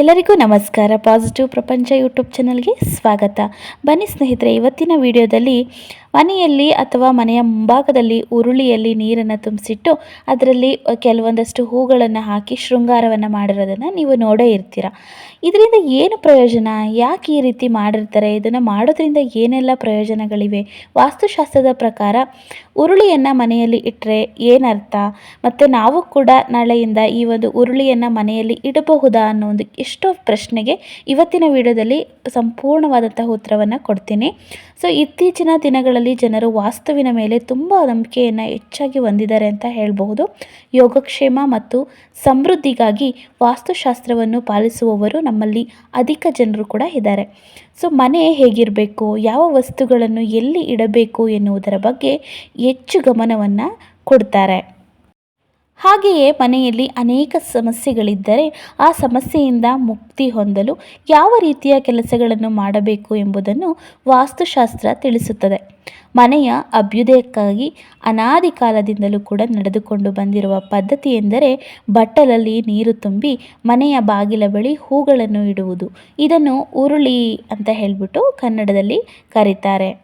ಎಲ್ಲರಿಗೂ ನಮಸ್ಕಾರ. ಪಾಸಿಟಿವ್ ಪ್ರಪಂಚ ಯೂಟ್ಯೂಬ್ ಚಾನಲ್ಗೆ ಸ್ವಾಗತ. ಬನ್ನಿ ಸ್ನೇಹಿತರೆ ಇವತ್ತಿನ ವಿಡಿಯೋದಲ್ಲಿ ಮನೆಯಲ್ಲಿ ಅಥವಾ ಮನೆಯ ಮುಂಭಾಗದಲ್ಲಿ ಉರುಳಿಯಲ್ಲಿ ನೀರನ್ನು ತುಂಬಿಸಿಟ್ಟು ಅದರಲ್ಲಿ ಕೆಲವೊಂದಷ್ಟು ಹೂಗಳನ್ನು ಹಾಕಿ ಶೃಂಗಾರವನ್ನು ಮಾಡಿರೋದನ್ನು ನೀವು ನೋಡೇ ಇರ್ತೀರ. ಇದರಿಂದ ಏನು ಪ್ರಯೋಜನ? ಯಾಕೆ ಈ ರೀತಿ ಮಾಡಿರ್ತಾರೆ? ಇದನ್ನು ಮಾಡೋದ್ರಿಂದ ಏನೆಲ್ಲ ಪ್ರಯೋಜನಗಳಿವೆ? ವಾಸ್ತುಶಾಸ್ತ್ರದ ಪ್ರಕಾರ ಉರುಳಿಯನ್ನು ಮನೆಯಲ್ಲಿ ಇಟ್ಟರೆ ಏನರ್ಥ? ಮತ್ತು ನಾವು ಕೂಡ ನಾಳೆಯಿಂದ ಈ ಒಂದು ಉರುಳಿಯನ್ನು ಮನೆಯಲ್ಲಿ ಇಡಬಹುದಾ ಅನ್ನೋ ಒಂದು ಎಷ್ಟೋ ಪ್ರಶ್ನೆಗೆ ಇವತ್ತಿನ ವಿಡಿಯೋದಲ್ಲಿ ಸಂಪೂರ್ಣವಾದಂತಹ ಉತ್ತರವನ್ನು ಕೊಡ್ತೀನಿ. ಸೊ ಇತ್ತೀಚಿನ ದಿನಗಳಲ್ಲಿ ಜನರು ವಾಸ್ತುವಿನ ಮೇಲೆ ತುಂಬ ನಂಬಿಕೆಯನ್ನು ಹೆಚ್ಚಾಗಿ ಹೊಂದಿದ್ದಾರೆ ಅಂತ ಹೇಳಬಹುದು. ಯೋಗಕ್ಷೇಮ ಮತ್ತು ಸಮೃದ್ಧಿಗಾಗಿ ವಾಸ್ತುಶಾಸ್ತ್ರವನ್ನು ಪಾಲಿಸುವವರು ನಮ್ಮಲ್ಲಿ ಅಧಿಕ ಜನರು ಕೂಡ ಇದ್ದಾರೆ. ಸೊ, ಮನೆ ಹೇಗಿರಬೇಕು, ಯಾವ ವಸ್ತುಗಳನ್ನು ಎಲ್ಲಿ ಇಡಬೇಕು ಎನ್ನುವುದರ ಬಗ್ಗೆ ಹೆಚ್ಚು ಗಮನವನ್ನು ಕೊಡ್ತಾರೆ. ಹಾಗೆಯೇ ಮನೆಯಲ್ಲಿ ಅನೇಕ ಸಮಸ್ಯೆಗಳಿದ್ದರೆ ಆ ಸಮಸ್ಯೆಯಿಂದ ಮುಕ್ತಿ ಹೊಂದಲು ಯಾವ ರೀತಿಯ ಕೆಲಸಗಳನ್ನು ಮಾಡಬೇಕು ಎಂಬುದನ್ನು ವಾಸ್ತುಶಾಸ್ತ್ರ ತಿಳಿಸುತ್ತದೆ. ಮನೆಯ ಅಭ್ಯುದಯಕ್ಕಾಗಿ ಅನಾದಿ ಕಾಲದಿಂದಲೂ ಕೂಡ ನಡೆದುಕೊಂಡು ಬಂದಿರುವ ಪದ್ಧತಿ ಎಂದರೆ ಬಟ್ಟಲಲ್ಲಿ ನೀರು ತುಂಬಿ ಮನೆಯ ಬಾಗಿಲ ಬಳಿ ಹೂಗಳನ್ನು ಇಡುವುದು. ಇದನ್ನು ಉರುಳಿ ಅಂತ ಹೇಳಿಬಿಟ್ಟು ಕನ್ನಡದಲ್ಲಿ ಕರೀತಾರೆ.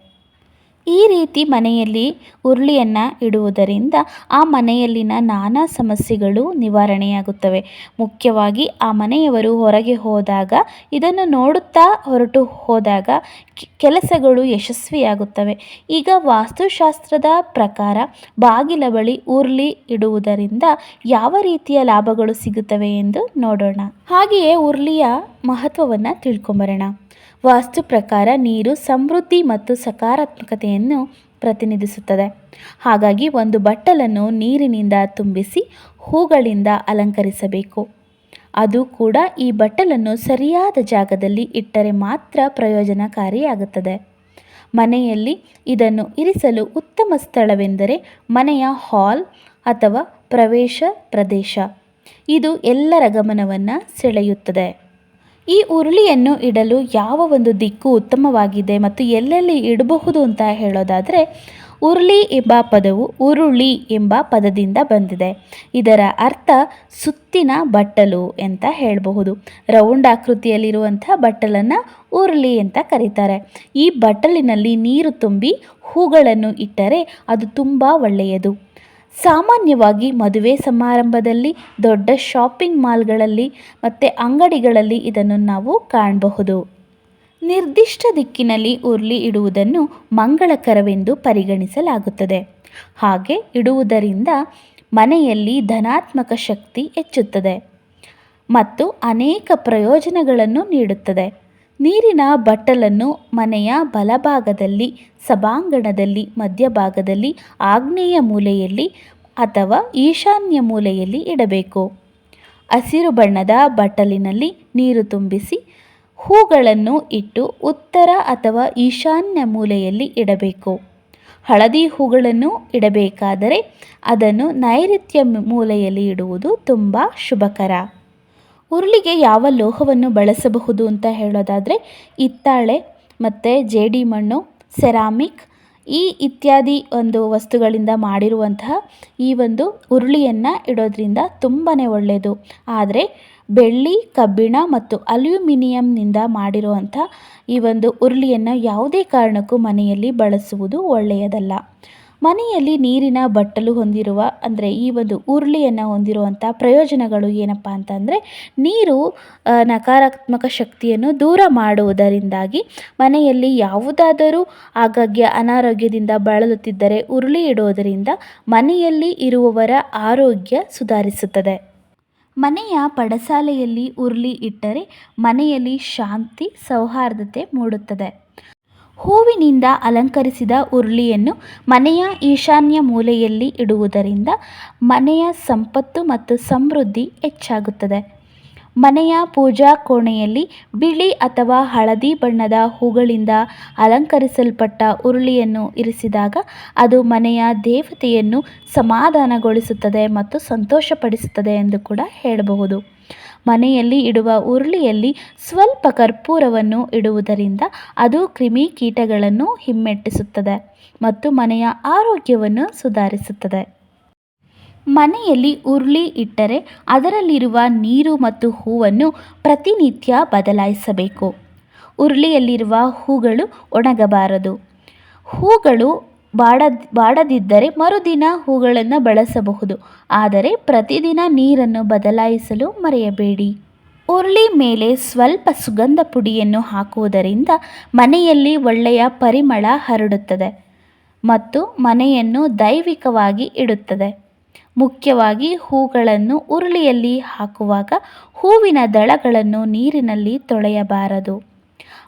ಈ ರೀತಿ ಮನೆಯಲ್ಲಿ ಉರುಳಿಯನ್ನು ಇಡುವುದರಿಂದ ಆ ಮನೆಯಲ್ಲಿನ ನಾನಾ ಸಮಸ್ಯೆಗಳು ನಿವಾರಣೆಯಾಗುತ್ತವೆ. ಮುಖ್ಯವಾಗಿ ಆ ಮನೆಯವರು ಹೊರಗೆ ಹೋದಾಗ, ಇದನ್ನು ನೋಡುತ್ತಾ ಹೊರಟು ಹೋದಾಗ ಕೆಲಸಗಳು ಯಶಸ್ವಿಯಾಗುತ್ತವೆ. ಈಗ ವಾಸ್ತುಶಾಸ್ತ್ರದ ಪ್ರಕಾರ ಬಾಗಿಲ ಬಳಿ ಉರುಳಿ ಇಡುವುದರಿಂದ ಯಾವ ರೀತಿಯ ಲಾಭಗಳು ಸಿಗುತ್ತವೆ ಎಂದು ನೋಡೋಣ. ಹಾಗೆಯೇ ಉರುಳಿಯ ಮಹತ್ವವನ್ನು ತಿಳ್ಕೊಂಬರೋಣ. ವಾಸ್ತು ಪ್ರಕಾರ ನೀರು ಸಮೃದ್ಧಿ ಮತ್ತು ಸಕಾರಾತ್ಮಕತೆಯನ್ನು ಪ್ರತಿನಿಧಿಸುತ್ತದೆ. ಹಾಗಾಗಿ ಒಂದು ಬಟ್ಟಲನ್ನು ನೀರಿನಿಂದ ತುಂಬಿಸಿ ಹೂಗಳಿಂದ ಅಲಂಕರಿಸಬೇಕು. ಅದು ಕೂಡ ಈ ಬಟ್ಟಲನ್ನು ಸರಿಯಾದ ಜಾಗದಲ್ಲಿ ಇಟ್ಟರೆ ಮಾತ್ರ ಪ್ರಯೋಜನಕಾರಿಯಾಗುತ್ತದೆ. ಮನೆಯಲ್ಲಿ ಇದನ್ನು ಇರಿಸಲು ಉತ್ತಮ ಸ್ಥಳವೆಂದರೆ ಮನೆಯ ಹಾಲ್ ಅಥವಾ ಪ್ರವೇಶ ಪ್ರದೇಶ. ಇದು ಎಲ್ಲರ ಗಮನವನ್ನು ಸೆಳೆಯುತ್ತದೆ. ಈ ಉರುಳಿಯನ್ನು ಇಡಲು ಯಾವ ಒಂದು ದಿಕ್ಕು ಉತ್ತಮವಾಗಿದೆ ಮತ್ತು ಎಲ್ಲೆಲ್ಲಿ ಇಡಬಹುದು ಅಂತ ಹೇಳೋದಾದರೆ, ಉರುಳಿ ಎಂಬ ಪದವು ಉರುಳಿ ಎಂಬ ಪದದಿಂದ ಬಂದಿದೆ. ಇದರ ಅರ್ಥ ಸುತ್ತಿನ ಬಟ್ಟಲು ಅಂತ ಹೇಳಬಹುದು. ರೌಂಡ್ ಆಕೃತಿಯಲ್ಲಿರುವಂಥ ಬಟ್ಟಲನ್ನು ಉರುಳಿ ಅಂತ ಕರೀತಾರೆ. ಈ ಬಟ್ಟಲಿನಲ್ಲಿ ನೀರು ತುಂಬಿ ಹೂಗಳನ್ನು ಇಟ್ಟರೆ ಅದು ತುಂಬ ಒಳ್ಳೆಯದು. ಸಾಮಾನ್ಯವಾಗಿ ಮದುವೆ ಸಮಾರಂಭದಲ್ಲಿ ದೊಡ್ಡ ಶಾಪಿಂಗ್ ಮಾಲ್ಗಳಲ್ಲಿ ಮತ್ತು ಅಂಗಡಿಗಳಲ್ಲಿ ಇದನ್ನು ನಾವು ಕಾಣಬಹುದು. ನಿರ್ದಿಷ್ಟ ದಿಕ್ಕಿನಲ್ಲಿ ಉರುಳಿ ಇಡುವುದನ್ನು ಮಂಗಳಕರವೆಂದು ಪರಿಗಣಿಸಲಾಗುತ್ತದೆ. ಹಾಗೆ ಇಡುವುದರಿಂದ ಮನೆಯಲ್ಲಿ ಧನಾತ್ಮಕ ಶಕ್ತಿ ಹೆಚ್ಚುತ್ತದೆ ಮತ್ತು ಅನೇಕ ಪ್ರಯೋಜನಗಳನ್ನು ನೀಡುತ್ತದೆ. ನೀರಿನ ಬಟ್ಟಲನ್ನು ಮನೆಯ ಬಲಭಾಗದಲ್ಲಿ, ಸಭಾಂಗಣದಲ್ಲಿ, ಮಧ್ಯಭಾಗದಲ್ಲಿ ಆಗ್ನೇಯ ಮೂಲೆಯಲ್ಲಿ ಅಥವಾ ಈಶಾನ್ಯ ಮೂಲೆಯಲ್ಲಿ ಇಡಬೇಕು. ಹಸಿರು ಬಣ್ಣದ ಬಟ್ಟಲಿನಲ್ಲಿ ನೀರು ತುಂಬಿಸಿ, ಹೂಗಳನ್ನು ಇಟ್ಟು ಉತ್ತರ ಅಥವಾ ಈಶಾನ್ಯ ಮೂಲೆಯಲ್ಲಿ ಇಡಬೇಕು. ಹಳದಿ ಹೂಗಳನ್ನು ಇಡಬೇಕಾದರೆ ಅದನ್ನು ನೈಋತ್ಯ ಮೂಲೆಯಲ್ಲಿ ಇಡುವುದು ತುಂಬ ಶುಭಕರ. ಉರುಳಿಗೆ ಯಾವ ಲೋಹವನ್ನು ಬಳಸಬಹುದು ಅಂತ ಹೇಳೋದಾದರೆ ಹಿತ್ತಾಳೆ ಮತ್ತು ಜೇಡಿ ಮಣ್ಣು, ಸೆರಾಮಿಕ್ ಈ ಇತ್ಯಾದಿ ಒಂದು ವಸ್ತುಗಳಿಂದ ಮಾಡಿರುವಂತಹ ಈ ಒಂದು ಉರುಳಿಯನ್ನು ಇಡೋದ್ರಿಂದ ತುಂಬಾ ಒಳ್ಳೆಯದು ಆದರೆ ಬೆಳ್ಳಿ, ಕಬ್ಬಿಣ ಮತ್ತು ಅಲ್ಯೂಮಿನಿಯಂನಿಂದ ಮಾಡಿರುವಂಥ ಈ ಒಂದು ಉರುಳಿಯನ್ನು ಯಾವುದೇ ಕಾರಣಕ್ಕೂ ಮನೆಯಲ್ಲಿ ಬಳಸುವುದು ಒಳ್ಳೆಯದಲ್ಲ. ಮನೆಯಲ್ಲಿ ನೀರಿನ ಬಟ್ಟಲು ಹೊಂದಿರುವ, ಅಂದರೆ ಈ ಒಂದು ಉರುಳಿಯನ್ನು ಹೊಂದಿರುವಂಥ ಪ್ರಯೋಜನಗಳು ಏನಪ್ಪ ಅಂತಂದರೆ, ನೀರು ನಕಾರಾತ್ಮಕ ಶಕ್ತಿಯನ್ನು ದೂರ ಮಾಡುವುದರಿಂದಾಗಿ ಮನೆಯಲ್ಲಿ ಯಾವುದಾದರೂ ಆಗಾಗ್ಗೆ ಅನಾರೋಗ್ಯದಿಂದ ಬಳಲುತ್ತಿದ್ದರೆ ಉರುಳಿ ಇಡುವುದರಿಂದ ಮನೆಯಲ್ಲಿ ಇರುವವರ ಆರೋಗ್ಯ ಸುಧಾರಿಸುತ್ತದೆ. ಮನೆಯ ಪಡಸಾಲೆಯಲ್ಲಿ ಉರುಳಿ ಇಟ್ಟರೆ ಮನೆಯಲ್ಲಿ ಶಾಂತಿ, ಸೌಹಾರ್ದತೆ ಮೂಡುತ್ತದೆ. ಹೂವಿನಿಂದ ಅಲಂಕರಿಸಿದ ಉರುಳಿಯನ್ನು ಮನೆಯ ಈಶಾನ್ಯ ಮೂಲೆಯಲ್ಲಿ ಇಡುವುದರಿಂದ ಮನೆಯ ಸಂಪತ್ತು ಮತ್ತು ಸಮೃದ್ಧಿ ಹೆಚ್ಚಾಗುತ್ತದೆ. ಮನೆಯ ಪೂಜಾ ಕೋಣೆಯಲ್ಲಿ ಬಿಳಿ ಅಥವಾ ಹಳದಿ ಬಣ್ಣದ ಹೂಗಳಿಂದ ಅಲಂಕರಿಸಲ್ಪಟ್ಟ ಉರುಳಿಯನ್ನು ಇರಿಸಿದಾಗ ಅದು ಮನೆಯ ದೇವತೆಯನ್ನು ಸಮಾಧಾನಗೊಳಿಸುತ್ತದೆ ಮತ್ತು ಸಂತೋಷಪಡಿಸುತ್ತದೆ ಎಂದು ಕೂಡ ಹೇಳಬಹುದು. ಮನೆಯಲ್ಲಿ ಇಡುವ ಉರುಳಿಯಲ್ಲಿ ಸ್ವಲ್ಪ ಕರ್ಪೂರವನ್ನು ಇಡುವುದರಿಂದ ಅದು ಕ್ರಿಮಿ ಕೀಟಗಳನ್ನು ಹಿಮ್ಮೆಟ್ಟಿಸುತ್ತದೆ ಮತ್ತು ಮನೆಯ ಆರೋಗ್ಯವನ್ನು ಸುಧಾರಿಸುತ್ತದೆ. ಮನೆಯಲ್ಲಿ ಉರುಳಿ ಇಟ್ಟರೆ ಅದರಲ್ಲಿರುವ ನೀರು ಮತ್ತು ಹೂವನ್ನು ಪ್ರತಿನಿತ್ಯ ಬದಲಾಯಿಸಬೇಕು. ಉರುಳಿಯಲ್ಲಿರುವ ಹೂಗಳು ಒಣಗಬಾರದು. ಹೂಗಳು ಬಾಡ ಬಾಡದಿದ್ದರೆ ಮರುದಿನ ಹೂಗಳನ್ನು ಬಳಸಬಹುದು. ಆದರೆ ಪ್ರತಿದಿನ ನೀರನ್ನು ಬದಲಾಯಿಸಲು ಮರೆಯಬೇಡಿ. ಉರುಳಿ ಮೇಲೆ ಸ್ವಲ್ಪ ಸುಗಂಧ ಪುಡಿಯನ್ನು ಹಾಕುವುದರಿಂದ ಮನೆಯಲ್ಲಿ ಒಳ್ಳೆಯ ಪರಿಮಳ ಹರಡುತ್ತದೆ ಮತ್ತು ಮನೆಯನ್ನು ದೈವಿಕವಾಗಿ ಇಡುತ್ತದೆ. ಮುಖ್ಯವಾಗಿ ಹೂಗಳನ್ನು ಉರುಳಿಯಲ್ಲಿ ಹಾಕುವಾಗ ಹೂವಿನ ದಳಗಳನ್ನು ನೀರಿನಲ್ಲಿ ತೊಳೆಯಬಾರದು.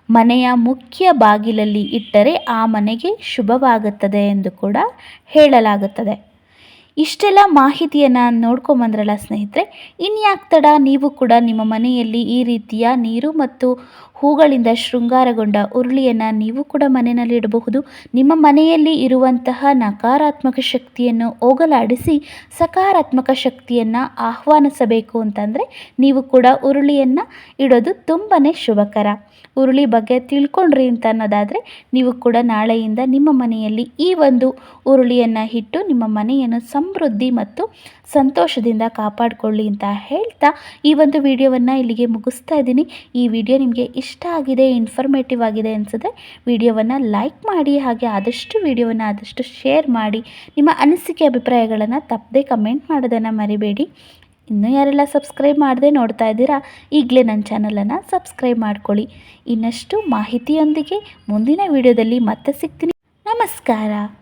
ಮನೆಯ ಮುಖ್ಯ ಬಾಗಿಲಲ್ಲಿ ಇಟ್ಟರೆ ಆ ಮನೆಗೆ ಶುಭವಾಗುತ್ತದೆ ಎಂದು ಕೂಡ ಹೇಳಲಾಗುತ್ತದೆ. ಇಷ್ಟೆಲ್ಲ ಮಾಹಿತಿಯನ್ನು ನೋಡ್ಕೊಂಬಂದ್ರಲ್ಲ ಸ್ನೇಹಿತರೆ, ಇನ್ಯಾಕೆ ತಡ ನೀವು ಕೂಡ ನಿಮ್ಮ ಮನೆಯಲ್ಲಿ ಈ ರೀತಿಯ ನೀರು ಮತ್ತು ಹೂಗಳಿಂದ ಶೃಂಗಾರಗೊಂಡ ಉರುಳಿಯನ್ನು ನೀವು ಕೂಡ ಮನೆಯಲ್ಲಿ ಇಡಬಹುದು. ನಿಮ್ಮ ಮನೆಯಲ್ಲಿ ಇರುವಂತಹ ನಕಾರಾತ್ಮಕ ಶಕ್ತಿಯನ್ನು ಹೋಗಲಾಡಿಸಿ ಸಕಾರಾತ್ಮಕ ಶಕ್ತಿಯನ್ನು ಆಹ್ವಾನಿಸಬೇಕು ಅಂತಂದರೆ ನೀವು ಕೂಡ ಉರುಳಿಯನ್ನು ಇಡೋದು ತುಂಬಾ ಶುಭಕರ. ಉರುಳಿ ಬಗ್ಗೆ ತಿಳ್ಕೊಂಡ್ರಿ ಅಂತ ಅನ್ನೋದಾದರೆ ನೀವು ಕೂಡ ನಾಳೆಯಿಂದ ನಿಮ್ಮ ಮನೆಯಲ್ಲಿ ಈ ಒಂದು ಉರುಳಿಯನ್ನು ಇಟ್ಟು ನಿಮ್ಮ ಮನೆಯನ್ನು ಸಮೃದ್ಧಿ ಮತ್ತು ಸಂತೋಷದಿಂದ ಕಾಪಾಡಿಕೊಳ್ಳಿ ಅಂತ ಹೇಳ್ತಾ ಈ ಒಂದು ವಿಡಿಯೋವನ್ನು ಇಲ್ಲಿಗೆ ಮುಗಿಸ್ತಾ ಇದ್ದೀನಿ. ಈ ವಿಡಿಯೋ ನಿಮಗೆ ಇಷ್ಟ ಆಗಿದೆ ಇನ್ಫಾರ್ಮೇಟಿವ್ ಆಗಿದೆ ಅನಿಸಿದ್ರೆ ವಿಡಿಯೋವನ್ನು ಲೈಕ್ ಮಾಡಿ ಹಾಗೆ ಆದಷ್ಟು ವಿಡಿಯೋವನ್ನು ಆದಷ್ಟು ಶೇರ್ ಮಾಡಿ. ನಿಮ್ಮ ಅನಿಸಿಕೆ ಅಭಿಪ್ರಾಯಗಳನ್ನು ತಪ್ಪದೆ ಕಮೆಂಟ್ ಮಾಡೋದನ್ನು ಮರಿಬೇಡಿ. ಇನ್ನೂ ಯಾರೆಲ್ಲ ಸಬ್ಸ್ಕ್ರೈಬ್ ಮಾಡದೆ ನೋಡ್ತಾ ಇದ್ದೀರಾ, ಈಗಲೇ ನನ್ನ ಚಾನಲನ್ನು ಸಬ್ಸ್ಕ್ರೈಬ್ ಮಾಡ್ಕೊಳ್ಳಿ. ಇನ್ನಷ್ಟು ಮಾಹಿತಿಯೊಂದಿಗೆ ಮುಂದಿನ ವಿಡಿಯೋದಲ್ಲಿ ಮತ್ತೆ ಸಿಗ್ತೀನಿ. ನಮಸ್ಕಾರ.